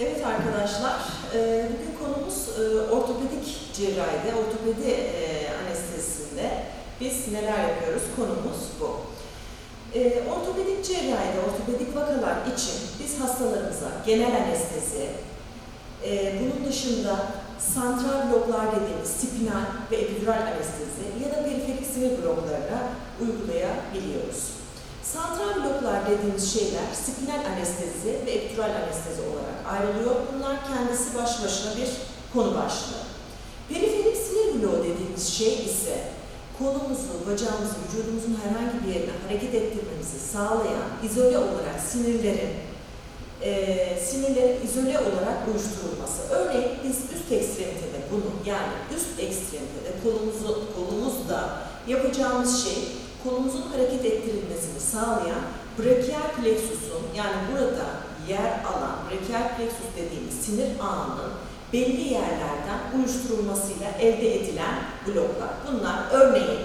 Evet arkadaşlar, e, bugün konumuz e, ortopedik cerrahide, ortopedi e, anestezisinde biz neler yapıyoruz? Konumuz bu. Ortopedik cerrahide, ortopedik vakalar için biz hastalarımıza genel anestezi, bunun dışında santral bloklar dediğimiz spinal ve epidural anestezi ya da periferik sinir bloklarına uygulayabiliyoruz. Santral bloklar dediğimiz şeyler spinal anestezi ve epidural anestezi olarak ayrılıyor. Bunlar kendisi baş başına bir konu başlığı. Periferik sinir bloğu dediğimiz şey ise kolumuzu, bacağımızı, vücudumuzun herhangi bir yerine hareket ettirmemizi sağlayan izole olarak sinirlerin e, sinirlerin izole olarak uyuşturulması. Örneğin biz üst ekstremitede bunu yani üst ekstremitede kolumuzu kolumuzda yapacağımız şey kolumuzun hareket ettirilmesini sağlayan brachial plexusun yani burada yer alan brachial plexus dediğimiz sinir ağının belli yerlerden uyuşturulmasıyla elde edilen bloklar. Bunlar örneğin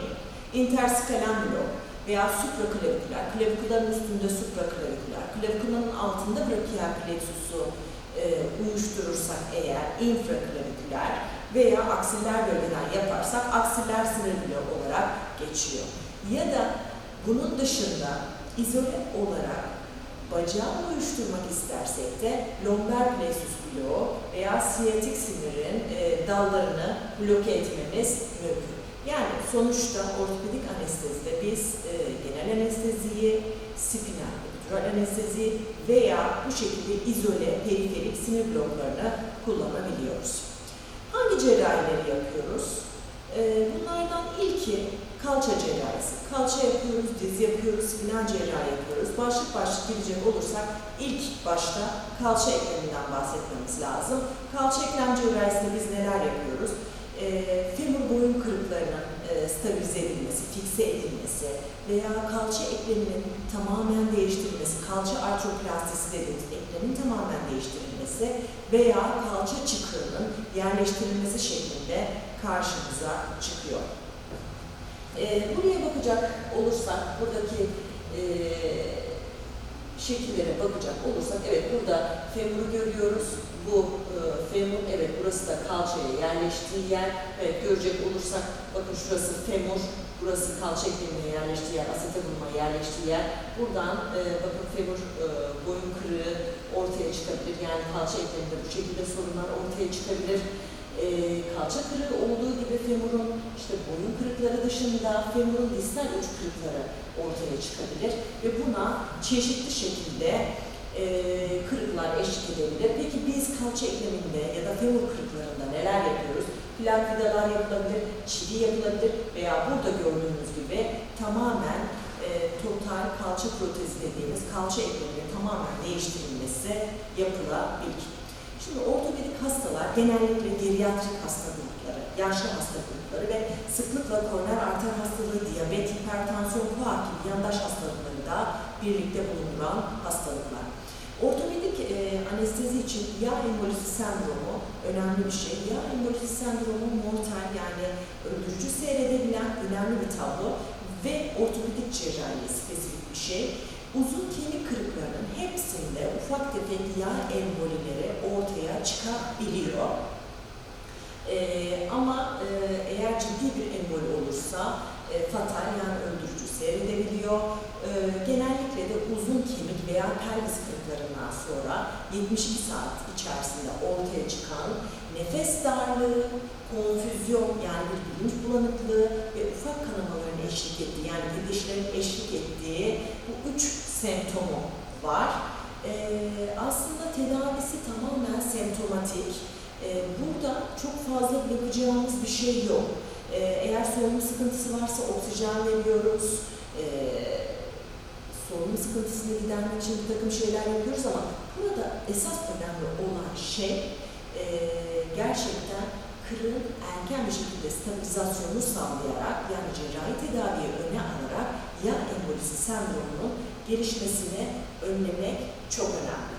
interskalan blok veya supraklaviküler, klavikülerin üstünde supraklaviküler, klavikülerin altında brachial plexusu e, uyuşturursak eğer infraklaviküler veya aksiller bölgeden yaparsak aksiller sinir bloğu olarak geçiyor. Ya da bunun dışında izole olarak bacağı uyuşturmak istersek de lomber plexus bloğu veya siyatik sinirin e, dallarını bloke etmemiz mümkün. Yani sonuçta ortopedik anestezide biz e, genel anesteziyi, spinal, epidural anestezi veya bu şekilde izole periferik sinir bloklarını kullanabiliyoruz. Hangi cerrahileri yapıyoruz? E, bunlardan ilki kalça cerrahisi. Kalça yapıyoruz, diz yapıyoruz, spinal cerrahi yapıyoruz. Başlık başlık gidecek olursak ilk başta kalça ekleminden bahsetmemiz lazım. Kalça eklem cerrahisinde biz neler yapıyoruz? E, femur boyun kırıklarının e, stabilize edilmesi, fikse edilmesi veya kalça ekleminin tamamen değiştirilmesi, kalça artroplastisi dediğimiz eklemin tamamen değiştirilmesi veya kalça çıkığının yerleştirilmesi şeklinde karşımıza çıkıyor. E, buraya bakacak olursak, buradaki e, şekillere bakacak olursak, evet burada femuru görüyoruz. Bu e, femur, evet burası da kalçaya yerleştiği yer. Evet görecek olursak, bakın şurası femur, burası kalça eklemine yerleştiği yer, asetabuluma yerleştiği yer. Buradan e, bakın femur e, boyun kırığı ortaya çıkabilir. Yani kalça ekleminde bu şekilde sorunlar ortaya çıkabilir e, kalça kırığı olduğu gibi femurun işte boyun kırıkları dışında femurun distal uç kırıkları ortaya çıkabilir ve buna çeşitli şekilde e, kırıklar eşlik edebilir. Peki biz kalça ekleminde ya da femur kırıklarında neler yapıyoruz? Plak vidalar yapılabilir, çivi yapılabilir veya burada gördüğünüz gibi tamamen e, total kalça protezi dediğimiz kalça ekleminin tamamen değiştirilmesi yapılabilir. Şimdi ortopedik hastalar genellikle geriatrik hasta grupları, yaşlı hasta grupları ve sıklıkla koroner arter hastalığı, diyabet, hipertansiyon, koak gibi yandaş hastalıkları da birlikte bulunduran hastalıklar. Ortopedik e, anestezi için yağ embolisi sendromu önemli bir şey. Yağ embolisi sendromu mortal yani öldürücü seyredebilen önemli bir tablo ve ortopedik cerrahiye spesifik bir şey uzun kemik kırıklarının hepsinde ufak tefek yağ embolileri ortaya çıkabiliyor. Ee, ama e, eğer ciddi bir emboli olursa e, fatal yani öldürücü seyredebiliyor. E, genellikle de uzun kemik veya pelvis kırıklarından sonra 72 saat içerisinde ortaya çıkan nefes darlığı, konfüzyon yani bir bilinç bulanıklığı ve ufak kanamaların eşlik ettiği yani gidişlerin eşlik ettiği bu üç semptomu var. Ee, aslında tedavisi tamamen semptomatik. Ee, burada çok fazla yapacağımız bir şey yok. Ee, eğer solunum sıkıntısı varsa oksijen veriyoruz. Ee, solunum sıkıntısını gidermek için bir takım şeyler yapıyoruz ama burada esas önemli olan şey e, gerçekten kırığın erken bir şekilde stabilizasyonunu sağlayarak yani cerrahi tedaviye öne alarak yağ embolisi sendromunun gelişmesini önlemek çok önemli.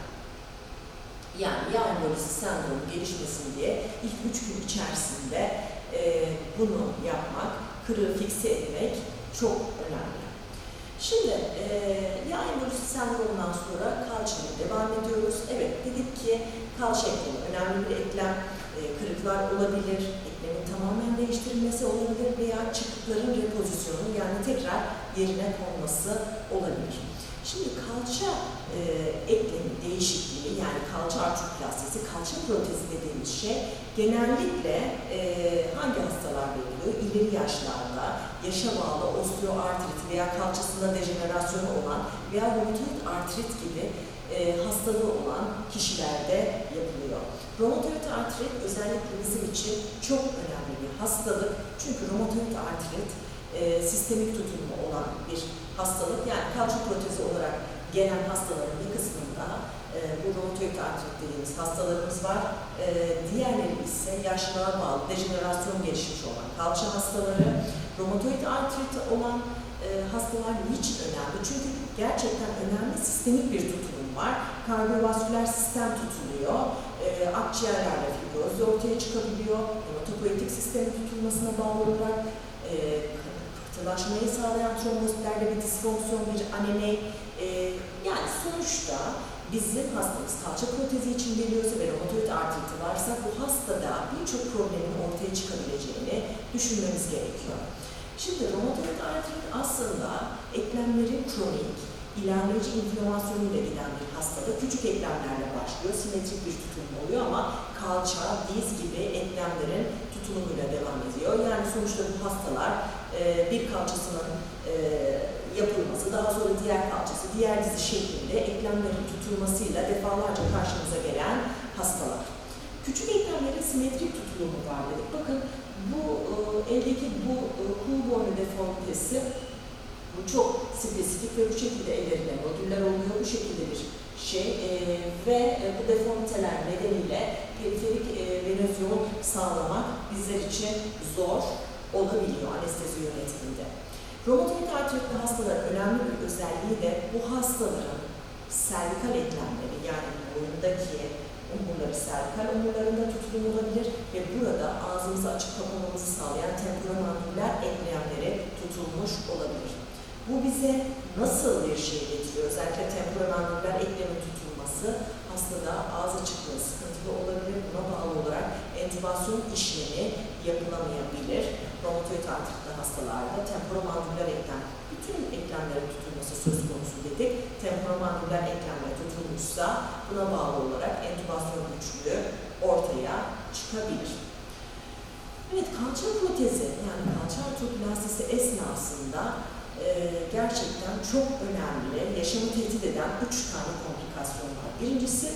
Yani yağ embolisi sendromu gelişmesin diye ilk üç gün içerisinde e, bunu yapmak, kırığı fikse etmek çok önemli. Şimdi e, yağ embolisi sendromundan sonra kalçaya devam ediyoruz. Evet dedik ki Kalça eklemi önemli bir eklem. E, kırıklar olabilir, eklemin tamamen değiştirilmesi olabilir veya çıkıkların repozisyonu yani tekrar yerine konması olabilir. Şimdi kalça e, eklemi değişikliği yani kalça artroplastisi, kalça protezi dediğimiz şey genellikle e, hangi hastalarda oluyor? İleri yaşlarda, yaşa bağlı osteoartrit veya kalçasında dejenerasyonu olan veya romatoid artrit gibi e, hastalığı olan kişilerde yapılıyor. Romatoid artrit özellikle bizim için çok önemli bir hastalık. Çünkü romatoid artrit e, sistemik tutumu olan bir hastalık. Yani kalça protezi olarak gelen hastaların bir kısmında e, bu romatoid artrit dediğimiz hastalarımız var. E, diğerleri ise yaşlığa bağlı dejenerasyon gelişmiş olan kalça hastaları. Romatoid artrit olan e, hastalar niçin önemli? Çünkü gerçekten önemli sistemik bir tutum var. Kardiyovasküler sistem tutuluyor. E, akciğerlerde fibroz ortaya çıkabiliyor. Hematopoietik sistemin tutulmasına bağlı olarak e, katılaşmayı sağlayan trombositlerde bir disfonksiyon, bir anemi. E, yani sonuçta bizim hastamız kalça protezi için geliyorsa ve romatoid artriti varsa bu hastada birçok problemin ortaya çıkabileceğini düşünmemiz gerekiyor. Şimdi romatoid artrit aslında eklemlerin kronik, ilerleyici inflamasyonuyla giden bir hastalık. Küçük eklemlerle başlıyor, simetrik bir tutum oluyor ama kalça, diz gibi eklemlerin tutulumuyla devam ediyor. Yani sonuçta bu hastalar e, bir kalçasının e, yapılması, daha sonra diğer kalçası, diğer dizi şeklinde eklemlerin tutulmasıyla defalarca karşımıza gelen hastalar. Küçük eklemlerin simetrik tutulumu var dedik. Bakın bu e, eldeki bu e, deformitesi bu çok spesifik ve bu şekilde ellerinde nodüller oluyor. Bu şekilde bir şey e, ve e, bu deformiteler nedeniyle periferik e, venöz yol sağlamak bizler için zor olabiliyor anestezi yönetiminde. Romatoid artritli hastaların önemli bir özelliği de bu hastaların servikal eklemleri yani boyundaki omurları servikal omurlarında tutulum olabilir ve burada ağzımızı açıp kapamamızı sağlayan temporomandibüler eklemleri tutulmuş olabilir. Bu bize nasıl bir şey getiriyor? Özellikle temporomandibüler eklemin tutulması hastada ağız açıklığı sıkıntılı olabilir. Buna bağlı olarak entübasyon işlemi yapılamayabilir. Romatoid artritli hastalarda temporomandibüler eklem, bütün eklemlerin tutulması söz konusu dedik. Temporomandibüler eklemler tutulmuşsa buna bağlı olarak entübasyon güçlüğü ortaya çıkabilir. Evet, kalça protezi yani kalça artroplasisi esnasında e, gerçekten çok önemli, yaşamı tehdit eden üç tane komplikasyon var. Birincisi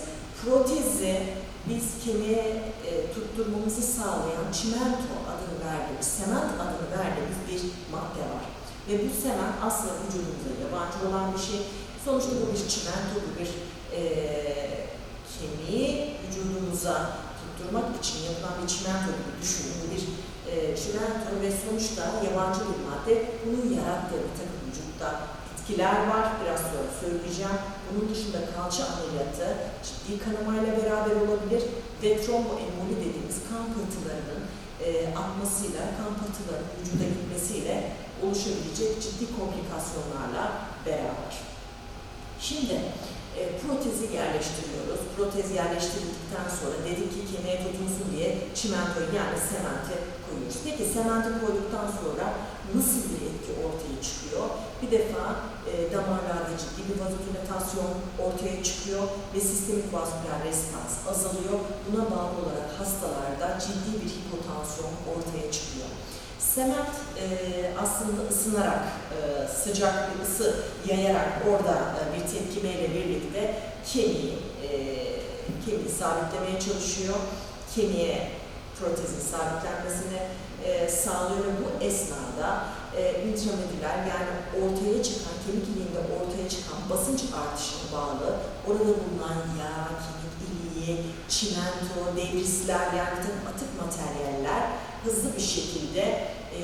protezi biz kemiğe e, tutturmamızı sağlayan çimento adını verdiğimiz, sement adını verdiğimiz bir madde var. Ve bu sement aslında vücudumuza yabancı olan bir şey. Sonuçta bu bir çimento, bu bir e, kemiği vücudumuza tutturmak için yapılan bir çimento gibi düşünün. Bu bir e, çimento ve sonuçta yabancı bir madde. Bunun yarattığı bir takım vücutta bitkiler var. Biraz sonra söyleyeceğim. Bunun dışında kalça ameliyatı ciddi kanamayla beraber olabilir ve tromboemboli dediğimiz kan pıhtılarının e, akmasıyla, kan pıhtılarının vücuda gitmesiyle oluşabilecek ciddi komplikasyonlarla beraber. Şimdi e, protezi yerleştiriyoruz. Protez yerleştirildikten sonra dedik ki kemiğe tutunsun diye çimentoyu yani sementi koyuyoruz. Peki sementi koyduktan sonra nasıl bir etki ortaya çıkıyor? Bir defa e, damarlarda ciddi bir vazodilatasyon ortaya çıkıyor ve sistemik vasküler respons azalıyor. Buna bağlı olarak hastalarda ciddi bir hipotansiyon ortaya çıkıyor. Sement e, aslında ısınarak, e, sıcak bir ısı yayarak orada e, bir tepkimeyle birlikte kemiği, e, kemiği sabitlemeye çalışıyor. Kemiğe protezin sabitlenmesini e, sağlıyor ve bu esnada e, intramedüler yani ortaya çıkan, kemik iliğinde ortaya çıkan basınç artışına bağlı orada bulunan yağ, kemik iliği, çimento, devrisler yani takım atık materyaller hızlı bir şekilde e,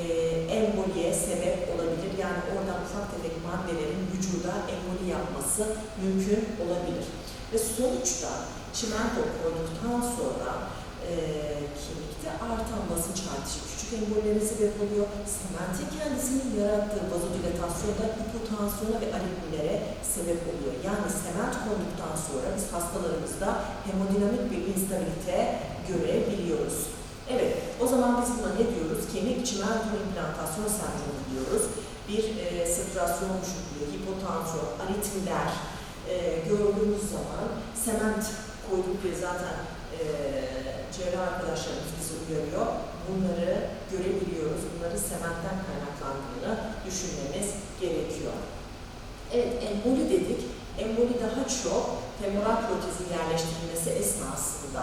emboliye sebep olabilir. Yani oradan ufak tefek maddelerin vücuda emboli yapması mümkün olabilir. Ve sonuçta çimento koyduktan sonra e, kemikte artan basınç artışı küçük embolilere sebep oluyor. Sementin kendisinin yarattığı vazodilatasyonda hipotansiyona ve aritmilere sebep oluyor. Yani sement konduktan sonra biz hastalarımızda hemodinamik bir instabilite görebiliyoruz. Evet, o zaman biz buna ne diyoruz? Kemik çimento implantasyon sendromu diyoruz. Bir e, sirkülasyon düşüklüğü, hipotansiyon, aritmiler e, gördüğümüz zaman sement koyduk diye zaten e, cerrah arkadaşlarımız bizi uyarıyor. Bunları görebiliyoruz. Bunları sementten kaynaklandığını düşünmemiz gerekiyor. Evet, emboli dedik. Emboli daha çok femoral protezin yerleştirilmesi esnasında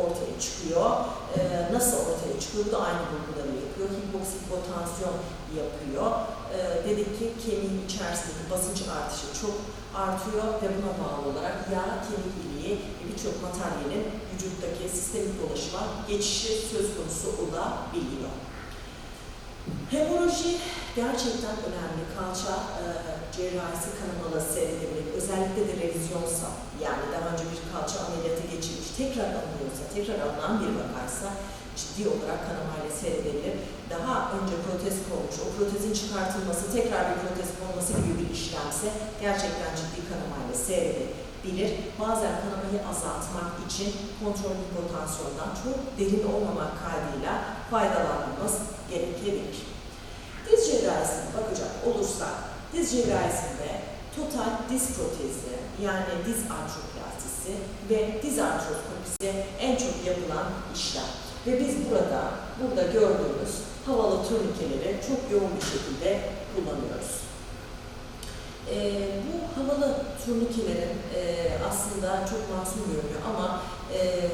ortaya çıkıyor. Ee, nasıl ortaya çıkıyor? Da aynı bulguları yapıyor. Hipoksik potansiyon yapıyor. Ee, dedik ki kemiğin içerisindeki basınç artışı çok artıyor ve buna bağlı olarak yağ, kemik iliği birçok materyalin vücuttaki sistemik dolaşıma geçişi söz konusu olabiliyor. Hemoroji gerçekten önemli. Kalça e, cerrahisi kanamalı seyredebilir. Özellikle de revizyonsa yani daha önce bir kalça ameliyatı geçirmiş, tekrar alınıyorsa, tekrar alınan bir vakaysa ciddi olarak kanamayla seyredebilir. Daha önce protez konmuş, o protezin çıkartılması, tekrar bir protez konması gibi bir işlemse gerçekten ciddi kanamayla seyredebilir. Bazen kanamayı azaltmak için kontrol hipotansiyondan çok derin olmamak kaydıyla faydalanmamız gerekebilir. Diz cerrahisine bakacak olursak, diz cerrahisinde total diz protezi yani diz artroplastisi ve diz artroskopisi en çok yapılan işlem. Ve biz burada, burada gördüğümüz havalı turnikeleri çok yoğun bir şekilde kullanıyoruz. Ee, bu havalı turnikelerin e, aslında çok masum görünüyor ama e,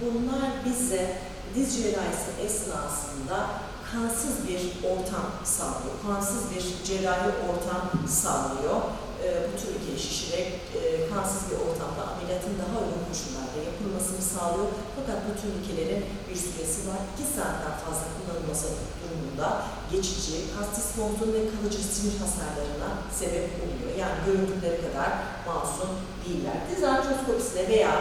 bunlar bize diz cerrahisi esnasında kansız bir ortam sağlıyor. Kansız bir cerrahi ortam sağlıyor. E, bu turnikeyi şişirerek e, kansız bir ortamda ameliyatın daha uygun koşullarda yapılmasını sağlıyor. Fakat bu turnikelerin bir süresi var. 2 saatten fazla kullanılması durumunda geçici, kas disfonksiyonu ve kalıcı sinir hasarlarına sebep oluyor. Yani görüntüleri kadar masum değiller. Diz artroskopisine veya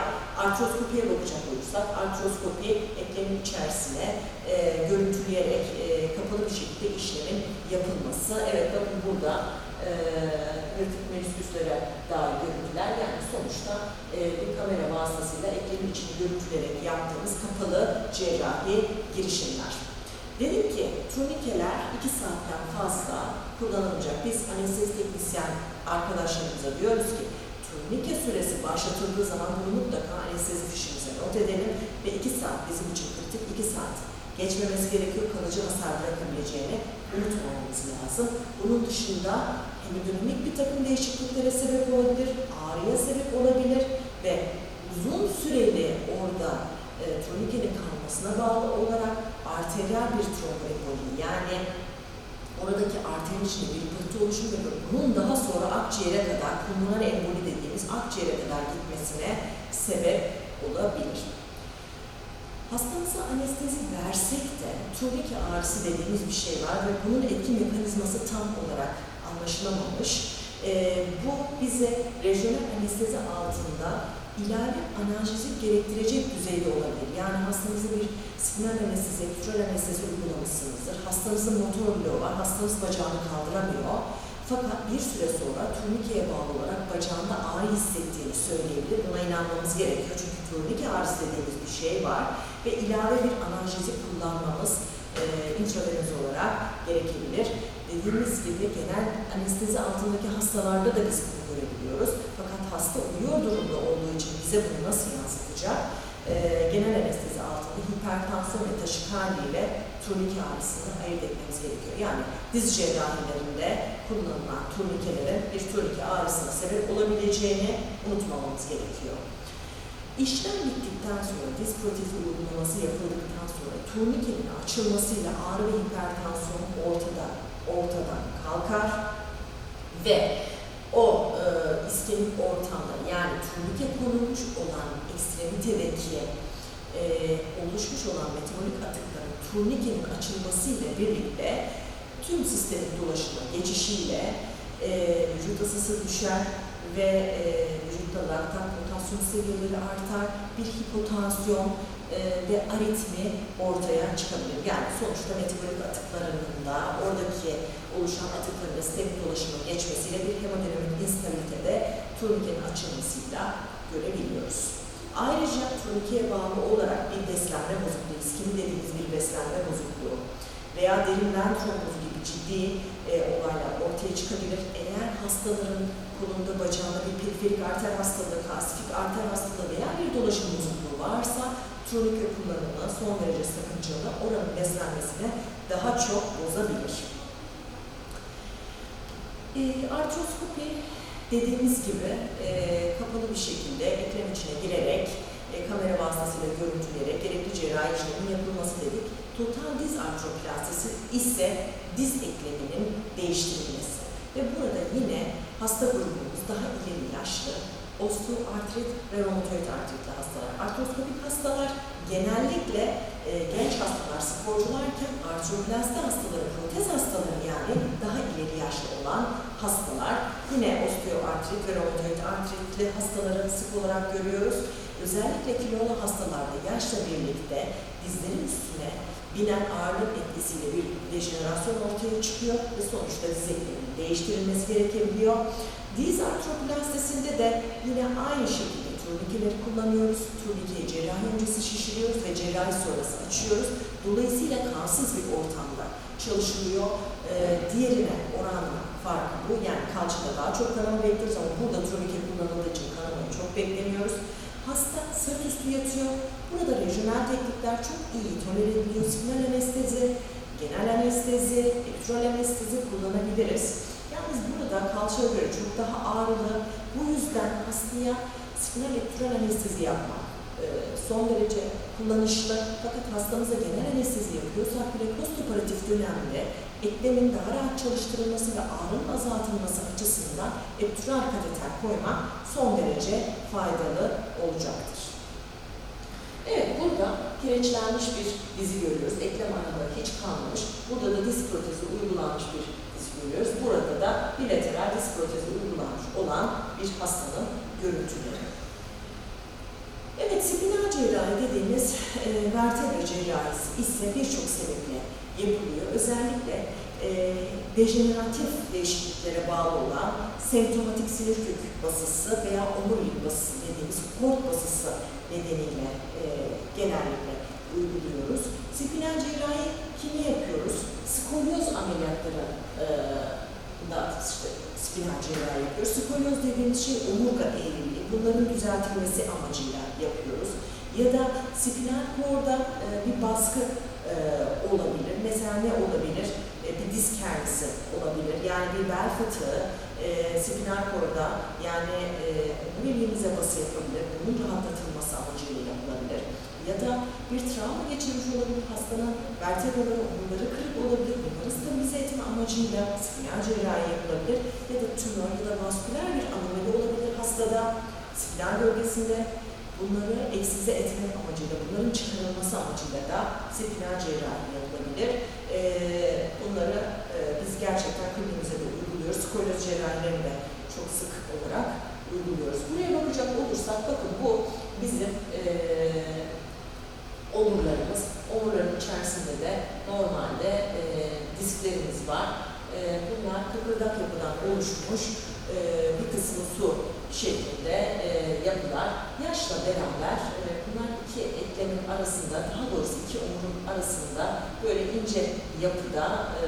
artroskopiye bakacak olursak, artroskopi eklemin içerisine e, görüntüleyerek e, kapalı bir şekilde işlemin yapılması. Evet bakın burada e, yırtık menisküslere dair görüntüler yani sonuçta e, bir kamera vasıtasıyla eklemin içini görüntülerek yaptığımız kapalı cerrahi girişimler. Dedim ki turnikeler 2 saatten fazla kullanılacak. Biz anestezi teknisyen arkadaşlarımıza diyoruz ki turnike süresi başlatıldığı zaman bunu mutlaka anestezi fişimize not edelim ve 2 saat bizim için kritik 2 saat geçmemesi gerekiyor kalıcı hasar bırakabileceğini unutmamamız lazım. Bunun dışında hemodinamik bir takım değişikliklere sebep olabilir, ağrıya sebep olabilir ve uzun süreli orada e, turnikenin kalmasına bağlı olarak arteriyel bir tromboemboli yani oradaki arterin içinde bir pıhtı oluşumu ve bunun daha sonra akciğere kadar, pulmoner emboli dediğimiz akciğere kadar gitmesine sebep olabilir. Hastamıza anestezi versek de turnike ağrısı dediğimiz bir şey var ve bunun etki mekanizması tam olarak anlaşılamamış. Ee, bu bize rejyonel anestezi altında ilave analjezik gerektirecek düzeyde olabilir. Yani hastamıza bir spinal anestezi, epidural anestezi uygulamışsınızdır. Hastanızın motor bloğu var, hastanız bacağını kaldıramıyor. Fakat bir süre sonra turnikeye bağlı olarak bacağında ağrı hissettiğini söyleyebilir. Buna inanmamız gerekiyor çünkü turnike ağrısı dediğimiz bir şey var ve ilave bir analjezik kullanmamız e, intravenöz olarak gerekebilir. Dediğimiz gibi genel anestezi altındaki hastalarda da biz bunu görebiliyoruz. Fakat hasta uyuyor durumda olduğu için bize bunu nasıl yansıtacak? E, genel anestezi altında hipertansiyon ve taşikardi ile turnike ağrısını ayırt etmemiz gerekiyor. Yani diz cerrahilerinde kullanılan turnikelerin bir turnike ağrısına sebep olabileceğini unutmamamız gerekiyor. İşlem bittikten sonra diz protezi uygulaması yapıldıktan sonra turnikenin açılmasıyla ağrı ve hipertansiyon ortada, ortadan kalkar ve o e, iskemik ortamda yani turnike konulmuş olan ekstremitedeki e, oluşmuş olan metabolik atıkların turnikenin açılmasıyla birlikte tüm sistemin dolaşıma geçişiyle e, vücut ısısı düşer ve e, vücutta laktat potasyum seviyeleri artar, bir hipotansiyon e, ve aritmi ortaya çıkabilir. Yani sonuçta metabolik atıklarında oradaki oluşan atıkların da stem dolaşımının geçmesiyle bir hemodinamik instabilitede turnikenin açılmasıyla görebiliyoruz. Ayrıca turnikeye bağlı olarak bir beslenme bozukluğu, iskemi dediğimiz bir beslenme bozukluğu veya derinden trombozu gibi ciddi e, olaylar ortaya çıkabilir. Eğer hastaların kolunda, bacağında bir periferik arter hastalığı, kalsifik arter hastalığı veya bir dolaşım bozukluğu varsa turnike kullanımı son derece sakıncalı, oranın beslenmesine daha çok bozabilir. E, artroskopi dediğimiz gibi e, kapalı bir şekilde eklem içine girerek e, kamera vasıtasıyla görüntüleyerek gerekli cerrahi işlemin yapılması dedik. Total diz artroplastisi ise diz ekleminin değiştirilmesi. Ve burada yine hasta grubumuz daha ileri yaşlı, osteoartrit ve romatoid artritli hastalar. Artroskopik hastalar genellikle e, genç hastalar, sporcularken artroplasti hastaları, protez hastaları yani daha ileri yaşlı olan hastalar. Yine osteoartrit ve romatoid artritli hastaları sık olarak görüyoruz. Özellikle kilolu hastalarda yaşla birlikte dizlerin üstüne binen ağırlık etkisiyle bir dejenerasyon ortaya çıkıyor ve sonuçta diz ekleminin değiştirilmesi gerekebiliyor. Diz artroplastisinde de yine aynı şekilde turnikeleri kullanıyoruz. Turnikeyi cerrahi öncesi şişiriyoruz ve cerrahi sonrası açıyoruz. Dolayısıyla kansız bir ortamda çalışılıyor. Ee, diğerine oranla farkı bu. Yani kalçada daha çok kanama bekliyoruz ama burada turnike kullanıldığı için kanamayı çok beklemiyoruz. Hasta sırt üstü yatıyor. Burada rejyonel teknikler çok iyi tolere ediliyor. Spinal anestezi, genel anestezi, epidural anestezi kullanabiliriz. Yalnız burada kalçaya göre çok daha ağrılı. Bu yüzden hastaya spinal epidural anestezi yapmak son derece kullanışlı. Fakat hastamıza genel anestezi yapıyorsak bile postoperatif dönemde eklemin daha rahat çalıştırılması ve ağrının azaltılması açısından epidural kateter koymak son derece faydalı olacaktır. Evet, burada kireçlenmiş bir dizi görüyoruz. Eklem araları hiç kalmamış. Burada da diz protezi uygulanmış bir diz görüyoruz. Burada da bilateral diz protezi uygulanmış olan bir hastanın görüntüleri. Evet, spinal cerrahi dediğimiz e, vertebra cerrahisi ise birçok sebeple yapılıyor. Özellikle e, dejeneratif değişikliklere bağlı olan semptomatik sinir kök basısı veya omurilik basısı dediğimiz kort basısı nedeniyle e, genellikle uyguluyoruz. Spinal cerrahi kimi yapıyoruz? Skolyoz ameliyatları e, da işte spinal cerrahi yapıyoruz. Skolyoz dediğimiz şey omurga eğriliği. Bunların düzeltilmesi amacıyla yapıyoruz. Ya da spinal korda e, bir baskı e, olabilir. Mesela ne olabilir? E, bir disk hernisi olabilir. Yani bir bel fıtığı e, spinal korda yani e, omuriliğimize bası yapabilir. Bunun rahatlatılması amacıyla yapılabilir. Ya da bir travma geçirmiş olabilir. Hastanın vertebraları, omurları kırık olabilir. Bunları stabilize etme amacıyla spinal cerrahi yapılabilir. Ya da tümör ya da vasküler bir anomali olabilir hastada spinal bölgesinde bunları eksize etmek amacıyla, bunların çıkarılması amacıyla da spinal cerrahi yapılabilir. Ee, bunları e, biz gerçekten kliniğimize de uyguluyoruz. Skolyoz cerrahilerini de çok sık olarak uyguluyoruz. Buraya bakacak olursak bakın bu bizim e, omurlarımız. Omurların içerisinde de normalde e, disklerimiz var. E, bunlar kıkırdak yapıdan oluşmuş e, bir kısmı su şeklinde e, yapılar. Yaşla beraber e, bunlar iki eklemin arasında, daha doğrusu iki omurun arasında böyle ince yapıda e,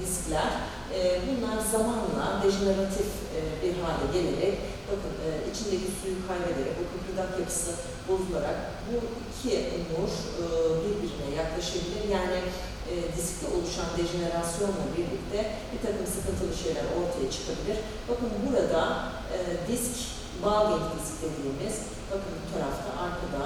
diskler. E, bunlar zamanla dejeneratif e, bir hale gelerek, bakın e, içindeki suyu kaybederek, o kıkırdak yapısı bozularak bu iki omur e, birbirine yaklaşabilir. Yani e, diskte oluşan dejenerasyonla birlikte bir takım sıkıntılı şeyler ortaya çıkabilir. Bakın burada e, disk, Balgate disk dediğimiz, bakın bu tarafta arkada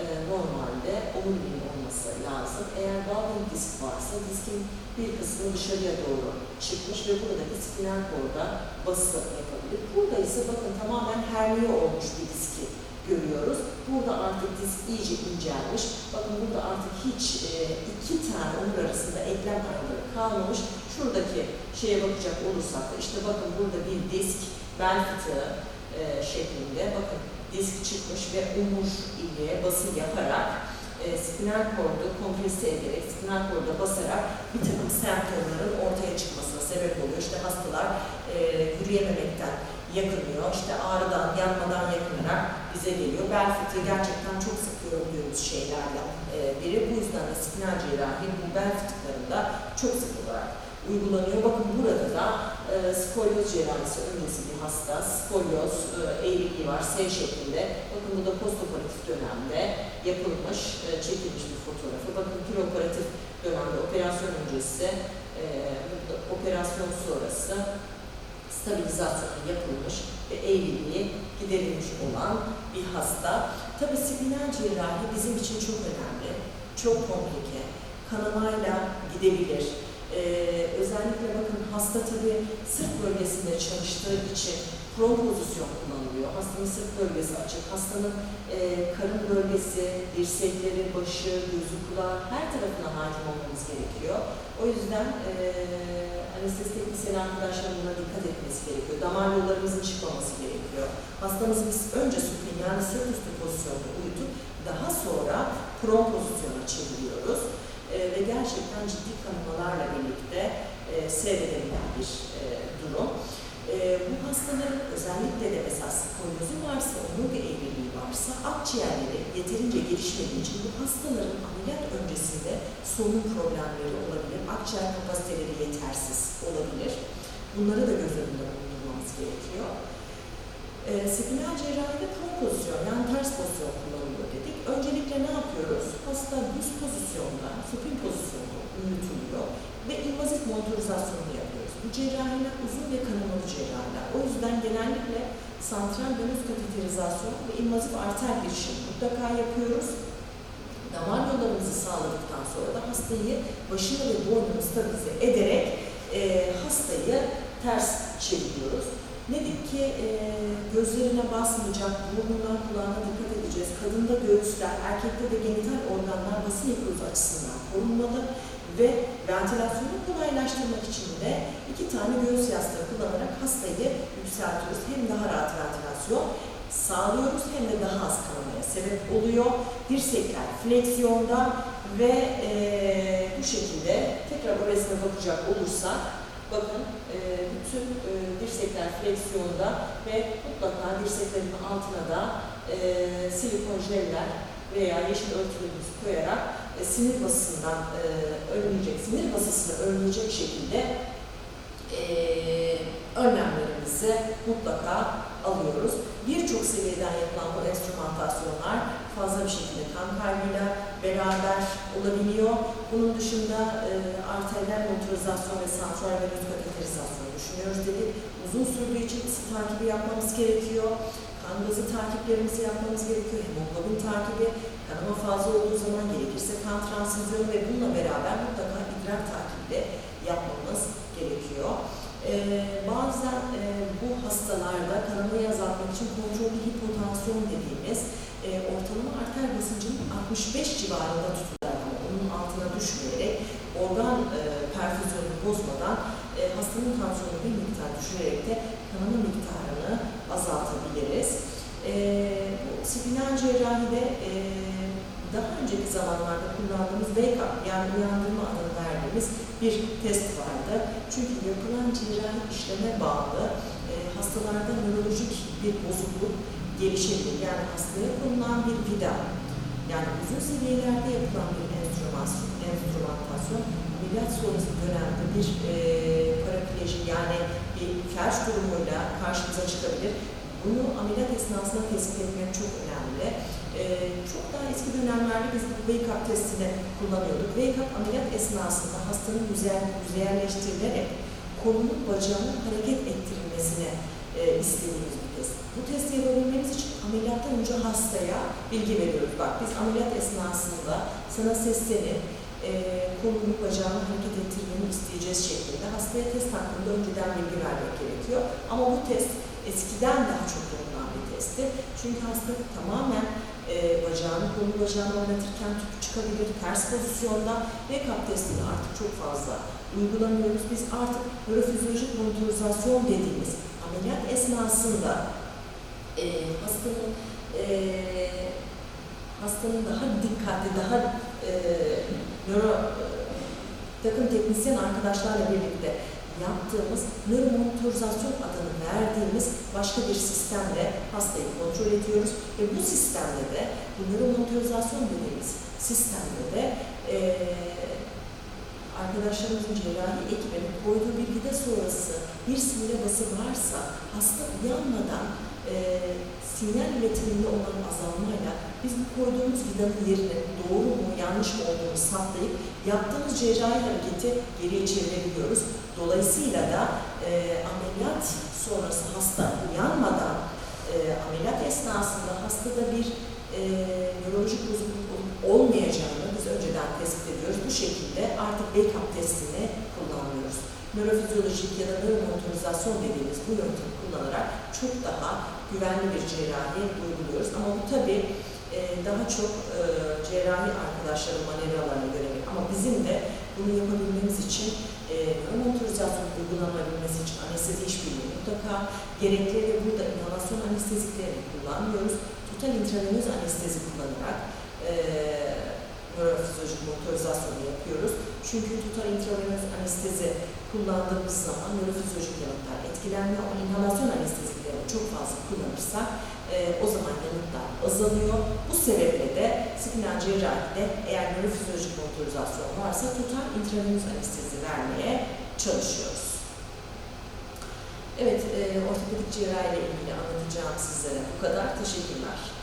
e, normalde omuriliğin olması lazım. Eğer Balgate disk varsa diskin bir kısmı dışarıya doğru çıkmış ve buradaki spinal korda bası yapabilir. Burada ise bakın tamamen herniye olmuş bir diski görüyoruz. Burada artık disk iyice incelmiş. Bakın burada artık hiç e, iki tane omur arasında eklem araları kalmamış. Şuradaki şeye bakacak olursak da işte bakın burada bir disk bel fıtığı e, şeklinde bakın disk çıkmış ve umur ile bası yaparak e, spinal kordu kompresi ederek, spinal korda basarak bir takım semptomların ortaya çıkmasına sebep oluyor. İşte hastalar e, yürüyememekten yakınıyor, işte ağrıdan, yanmadan yakınarak bize geliyor. Bel fıtığı gerçekten çok sık gördüğümüz şeylerden e, biri. Bu yüzden de spinal cerrahi bu bel fıtıklarında çok sık olarak uygulanıyor. Bakın burada da e, skolyoz cerrahisi öncesi bir hasta. Skolyoz e, eğriliği var S şeklinde. Bakın bu da postoperatif dönemde yapılmış, e, çekilmiş bir fotoğrafı. Bakın preoperatif dönemde operasyon öncesi, e, operasyon sonrası stabilizasyonu yapılmış ve eğriliği giderilmiş olan bir hasta. Tabii spinal cerrahi bizim için çok önemli, çok komplike, kanamayla gidebilir. Ee, özellikle bakın hasta tabii sırt bölgesinde çalıştığı için prone pozisyon kullanılıyor. Hastanın sırt bölgesi açık, hastanın e, karın bölgesi, dirsekleri, başı, gözü, kulağı her tarafına hakim olmamız gerekiyor. O yüzden e, anestezi teknisyeni arkadaşlar buna dikkat etmesi gerekiyor. Damar yollarımızın çıkmaması gerekiyor. Hastamızı biz önce supin yani sırt üstü pozisyonda uyutup daha sonra prone pozisyona çeviriyoruz. Ve gerçekten ciddi kanamalarla birlikte e, seyredilen bir e, durum. E, bu hastaların özellikle de mesela skolyozu varsa, omurga eğriliği varsa akciğerleri yeterince gelişmediği için bu hastaların ameliyat öncesinde solunum problemleri olabilir, akciğer kapasiteleri yetersiz olabilir. Bunları da göz önünde bulundurmamız gerekiyor. E, spinal cerrahide prone pozisyon yani ters pozisyon kullanılıyor dedik. Öncelikle ne? Hasta düz pozisyonda, supin pozisyonda uyutuluyor ve invazif montorizasyonu yapıyoruz. Bu cerrahiler uzun ve kanamalı cerrahiler. O yüzden genellikle santral venöz kateterizasyon ve invazif arter girişimi mutlaka yapıyoruz. Damar yollarımızı sağladıktan sonra da hastayı başını ve boynunu stabilize ederek e, hastayı ters çeviriyoruz. Dedik ki e, gözlerine basmayacak, burnuna, kulağına dikkat edeceğiz. Kadında göğüsler, erkekte de genital organlar basın yıkılması açısından korunmalı ve ventilasyonu kolaylaştırmak için de iki tane göğüs yastığı kullanarak hastayı yükseltiyoruz. Hem daha rahat ventilasyon sağlıyoruz hem de daha az kanamaya sebep oluyor. Dirsekler fleksiyonda ve e, bu şekilde tekrar o resme bakacak olursak bakın e, bütün e, dirsekler fleksiyonda ve mutlaka dirseklerin altına da e, silikon jeller veya yeşil örtülerimizi koyarak e, sinir basısından e, önleyecek, sinir basısını önleyecek şekilde e, önlemlerimizi mutlaka alıyoruz. Birçok seviyeden yapılan bu enstrümantasyonlar fazla bir şekilde kan kaybıyla beraber olabiliyor. Bunun dışında e, arteriyel motorizasyon ve santral venöz kateterizasyon düşünüyoruz dedik. Uzun sürdüğü için ısı takibi yapmamız gerekiyor. Kan gazı takiplerimizi yapmamız gerekiyor. Hemoglobin takibi, kanama fazla olduğu zaman gerekirse kan transfüzyonu ve bununla beraber mutlaka idrar takibi de yapmamız gerekiyor. Ee, bazen e, bu hastalarda kanamayı azaltmak için kontrollü hipotansiyon dediğimiz e, ortalama arter basıncının 65 civarında tutularak onun altına düşmeyerek organ e, perfüzyonunu bozmadan e, hastanın tansiyonunu bir miktar düşürerek de kanama miktarını azaltabiliriz. E, spinal cerrahide e, daha önceki zamanlarda kullandığımız wake up yani uyandırma adını verdiğimiz bir test vardı. Çünkü yapılan cerrahi işleme bağlı e, hastalarda nörolojik bir bozukluk gelişebilir. Yani hastaya konulan bir vida, yani uzun seviyelerde yapılan bir enstrümasyon, enstrümantasyon, ameliyat sonrası dönemde bir e, parapleji yani bir felç durumuyla karşımıza çıkabilir. Bunu ameliyat esnasında tespit etmek çok önemli. Ee, çok daha eski dönemlerde biz bu wake up testini kullanıyorduk. Wake up ameliyat esnasında hastanın yüzey, yüzeyelleştirilerek kolunun bacağının hareket ettirilmesine e, istediğimiz test. Bu testi yapabilmemiz için ameliyattan önce hastaya bilgi veriyoruz. Bak biz ameliyat esnasında sana seslenip e, kolunu bacağını hareket ettirmeni isteyeceğiz şeklinde hastaya test hakkında önceden bilgi vermek gerekiyor. Ama bu test eskiden daha çok yapılan bir testti. Çünkü hasta tamamen e, bacağını, kolu bacağını oynatırken tüp çıkabilir, ters pozisyonda kap testini artık çok fazla uygulamıyoruz. Biz artık nörofizyolojik monitorizasyon dediğimiz ameliyat esnasında e, hastanın eee, hastanın daha dikkatli, daha eee nöro takım teknisyen arkadaşlarla birlikte yaptığımız nöromonitorizasyon adını verdiğimiz başka bir sistemle hastayı kontrol ediyoruz. Ve bu sistemde de bu nöromonitorizasyon dediğimiz sistemde de eee arkadaşlarımızın cerrahi ekibinin koyduğu bir vida sonrası bir sinire bası varsa hasta uyanmadan eee sinyal iletiminde olan azalmayla biz bu koyduğumuz vidanın yerinin doğru mu yanlış mı olduğunu saptayıp yaptığımız cerrahi hareketi geriye çevirebiliyoruz. Dolayısıyla da eee ameliyat sonrası hasta uyanmadan eee ameliyat esnasında hastada bir eee nörolojik bozukluk olmayacağını önceden tespit ediyoruz. Bu şekilde artık backup testini kullanıyoruz. Nörofizyolojik ya da nöromotorizasyon dediğimiz bu yöntemi kullanarak çok daha güvenli bir cerrahi uyguluyoruz. Ama bu tabii e, daha çok e, cerrahi arkadaşların manevralarına göre ama bizim de bunu yapabilmemiz için e, nöromotorizasyon uygulanabilmesi için anestezi işbirliği mutlaka gerekli ve burada inhalasyon anesteziklerini kullanmıyoruz. Total intravenöz anestezi kullanarak e, nörofizyolojik motorizasyonu yapıyoruz. Çünkü total intravenöz anestezi kullandığımız zaman nörofizyolojik yanıtlar etkilenmiyor. Ama inhalasyon anesteziklerini çok fazla kullanırsak e, o zaman yanıtlar azalıyor. Bu sebeple de spinal cerrahide eğer nörofizyolojik motorizasyon varsa total intravenöz anestezi vermeye çalışıyoruz. Evet, e, ortopedik cerrahi ile ilgili anlatacağım sizlere bu kadar. Teşekkürler.